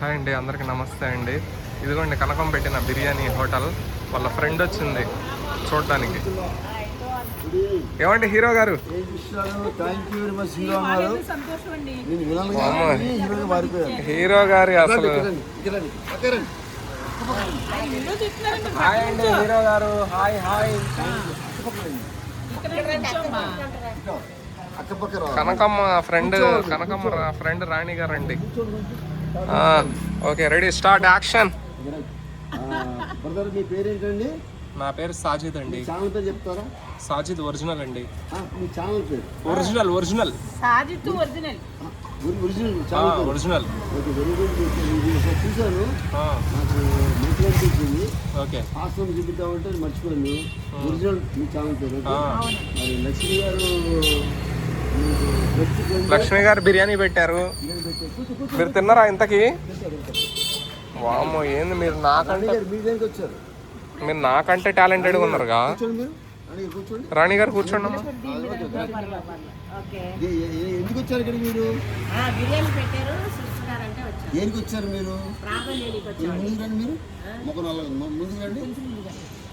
Hi అండి అందరికీ నమస్తే అండి. ఇదిగోండి కనకం పెట్టిన బిర్యానీ హోటల్. వాళ్ళ ఫ్రెండ్ వచ్చింది చూడడానికి. ఏమండి హీరో గారు? హీరో గారి అసలు. హాయ్ అండి హీరో గారు. Hi hi. Kanakamma friend Kanakamma friend Rani గారు అండి okay ready start action. Brother మీ పేరేంటండి? నా పేరు సాజిద్ అండి. ఛానల్ పేరు చెప్తారా? సాజిద్ ఒరిజినల్ అండి. ఆ, మీ ఛానల్ పేరు? Original original. Sajid original. Original channel పేరు? ఒరిజినల్. ఓకే వెరీ గుడ్ చూశాను. నాకు మంచిగా అనిపించింది ఓకే. ఆశ్రమం చూపిద్దామంటే మర్చిపోయాను. ఒరిజినల్ మీ ఛానల్ పేరు? మరి లక్ష్మి గారు లక్ష్మి గారు బిర్యానీ పెట్టారు. మీరు తిన్నారా ఇంతకి? వామ్మో ఏంది మీరు నాకంటే మీరు నాకంటే టాలెంటెడ్గా ఉన్నారుగా? రాణి గారు కూర్చోండి. ఎందుకు వచ్చారు ఇక్కడ మీరు? ఆ, బిర్యానీ పెట్టారు సిస్టర్ గారు అంటే వచ్చారు. దేనికి వచ్చారు మీరు? ముందుకు రండి మీరు. మొక్క నల్లగా ము- ముందుకు రండి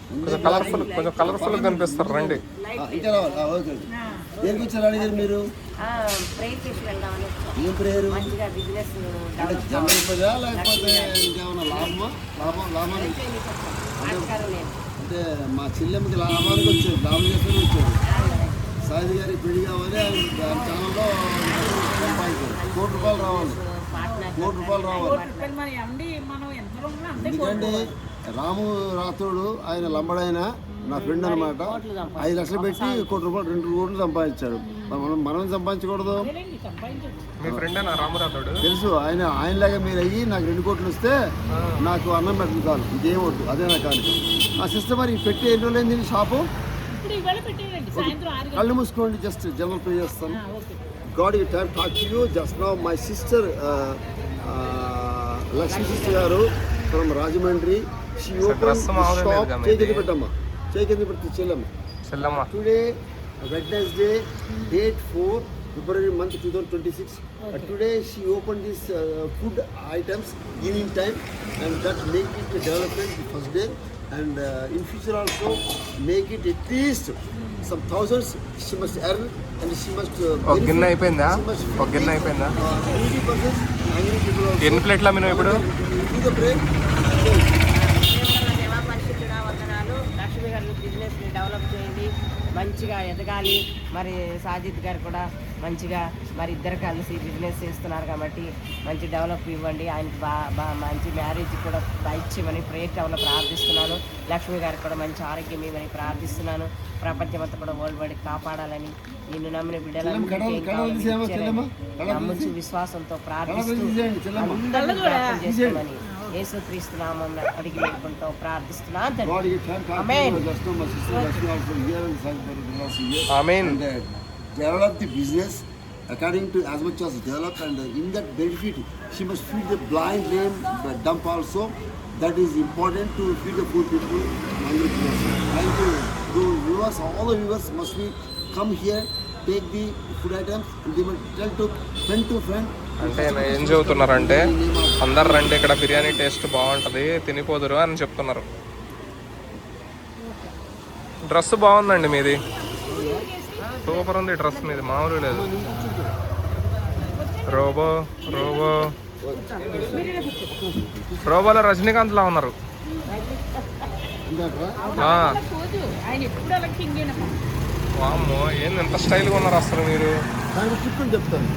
కొంచెం కలర్ఫుల్ కొంచెం కలర్ఫుల్ కనిపిస్తారు రండి. దేనికి వచ్చారు గారు మీరు? ఏం ప్రేయరు? అంటే జనరల్ ప్రజా లేకపోతే ఇంకేమైనా లాభమా? లాభం లాభానికి ఆస్కారం లేదు. అంటే మా చెల్లెమ్మకి లాభానికి వచ్చారు లాభం చేసుకుని వచ్చారు. సాయిధి గారికి పెళ్ళి కావాలి దాని ఛానల్లో సంపాదించారు. కోటి రూపాయలు రావాలి. కోటి రూపాయలు రావాలి. ఎందుకంటే రాము రాథోడు ఆయన లంబడైన నా ఫ్రెండ్ అనమాట ఐదు లక్షలు పెట్టి కోటి రూపాయలు రెండు కోట్లు సంపాదించాడు. మనం మనం సంపాదించకూడదు. నా తెలుసు ఆయన ఆయనలాగా మీరు అయ్యి నాకు రెండు కోట్లు వస్తే నాకు అన్నం పెట్టదు కాదు ఇదేం వద్దు అదే నా కాదు ఆ సిస్టర్ మరి పెట్టి ఎన్ని రోజులు అయింది షాపు? కళ్ళు మూసుకోండి జస్ట్ జనరల్ పే చేస్తాను. God you time talk to you. Just now my sister Lakshmi sister గారు from Rajahmundry. She open shop చేయి పెట్టమ్మా చేయి కింద పెట్టి చెల్లమ్మ చెల్లమ్మ today Wednesday date four February month two thousand twenty six today she open this food items evening time and that make it development the first day and in future also make it at least some thousands she must earn and she must ఒక గిన్నె అయిపోయిందా? ఒక గిన్నె అయిపోయిందా? Eighty percent hungry people ఎన్ని ప్లేట్లు అమ్మినావు ఇప్పుడు the break దేవా పరిశుద్ధుడా వందనాలు లక్ష్మి గారు బిజినెస్ డెవలప్ చేయండి మంచిగా ఎదగాలి మరి సాజిద్ గారు కూడా మంచిగా మరి ఇద్దరు కలిసి బిజినెస్ చేస్తున్నారు కాబట్టి మంచి డెవలప్ ఇవ్వండి. ఆయనకి బా బా మంచి మ్యారేజ్ కూడా ఇచ్చిమని ప్రేయర్ టౌన్లో ప్రార్థిస్తున్నాను. లక్ష్మి గారికి కూడా మంచి ఆరోగ్యం ఇవ్వమని ప్రార్థిస్తున్నాను. ప్రపంచమంతా కూడా వరల్డ్ వైడ్ కాపాడాలని నిన్ను నమ్మిన నమ్మించి విశ్వాసంతో ప్రార్థిస్తూ చేసుకోమని యేసుక్రీస్తు నామం అడిగి వేడుకుంటూ ప్రార్థిస్తున్నాను uh, develop the business according to as much as develop and uh, in that benefit she must feed the blind, lame, the dumb also. That is important to feed the poor people, hungry people. Thank you. The viewers, all the viewers must be come here, take the food items and they will tell to friend to friend. అంటే ఏం చెబుతున్నారంటే అందరు రండి ఇక్కడ biryani taste బాగుంటుంది తినిపోదురు అని చెప్తున్నారు. Dress బాగుందండి మీది. సూపర్ ఉంది డ్రెస్ మీది మామూలు లేదు. Robo robo. రోబోలో రజనీకాంత్ లా ఉన్నారు. వామ్మో ఏంది ఎంత స్టైల్గా ఉన్నారు అసలు మీరు? చెప్తాను.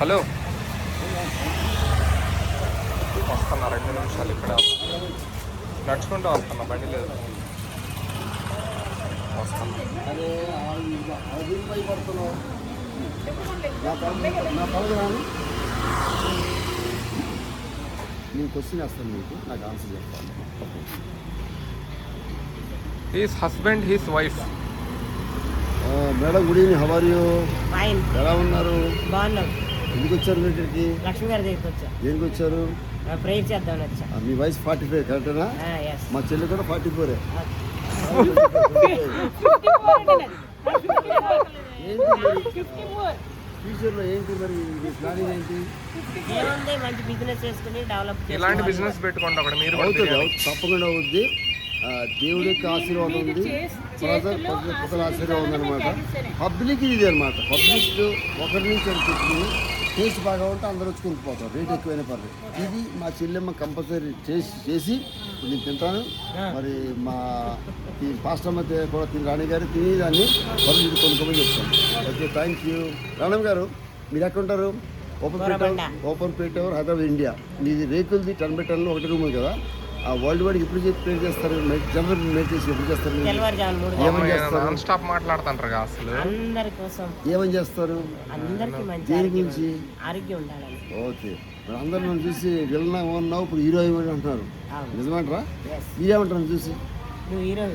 హలో. వస్తున్నా రెండు నిమిషాలు ఇక్కడ. నడుచుకుంటూ వస్తున్నా బండి లేదు. వస్తున్నా. అరే నా నేను క్వశ్చన్ వేస్తాను మీకు నాకు ఆన్సర్ చెప్తాను he's husband he's wife madam good evening how are you fine ఎలా ఉన్నారు? బాగున్నాం. ఎందుకు వచ్చారు మీరు ఇక్కడికి లక్ష్మి గారి దగ్గరికి వచ్చా. దేనికి వచ్చారు? ప్రేయర్ చేద్దామని వచ్చా. మీ వయసు ఫార్టీ ఫైవ్ కరెక్టేనా మా చెల్లి కూడా ఫార్టీ ఫోరే ఫ్యూచర్లో ఏంటి మరి? ప్లానింగ్ ఏంటి? ఏముంది మంచి బిజినెస్ చేసుకుని డెవలప్ ఇలాంటి బిజినెస్ పెట్టుకోండి ఒకటి మీరు. అవుతుంది. తప్పకుండా అవుద్ది. ఆ, దేవుడి యొక్క ఆశీర్వాదం ఉంది. చేస్- ప్రజల ఆశీర్వాదం ఆశీర్వదించాలని పబ్లిక్ ఇది అనమాట పబ్లిక్ ఒకరి నుంచి ఒకరు చెప్పుకుని టేస్ట్ బాగా ఉంటే అందరూ వచ్చి కొనుక్కోతారు రేట్ ఎక్కువైనా పర్లేదు. ఇది మా చెల్లెమ్మ కంపల్సరీ టేస్ట్ చేసి నేను తింటాను. మరి మా ఈ పాస్టమ్మ తే- కూడా తిని రాణి గారు తిని దాన్ని పబ్లిక్ కొనుక్కోమని చెప్తాను. Okay thank you. రాణమ్మ గారు మీరు ఎక్కడ ఉంటారు? ఓపెన్ పేట బోరబండ. ఓపెన్ పేట హైదరాబాద్ ఇండియా. మీది రేకులది టెన్ బై టెన్లో ఒకటి రూమ్ ఉంది కదా? ఆ వరల్డ్ వైడ్ ఎప్పుడు ప్లే చేస్తారు? జనరల్ మెడిటేషన్ ఎప్పుడు చేస్తారు? ఏమని చేస్తారు? స్టాప్ మాట్లాడుతుంటారు అసలు. అందరి కోసం. ఏమని చేస్తారు? అందరికి మంచి దేని ఆరోగ్యం గురించి? ఆరోగ్యం ఉండాలని. ఓకే. మరి అందరు నన్ను చూసి విలనా ఉన్నావు ఇప్పుడు హీరో ఏమని అంటున్నారు. నిజమంటారా? మీరేమంటారు చూసి? నువ్వు హీరో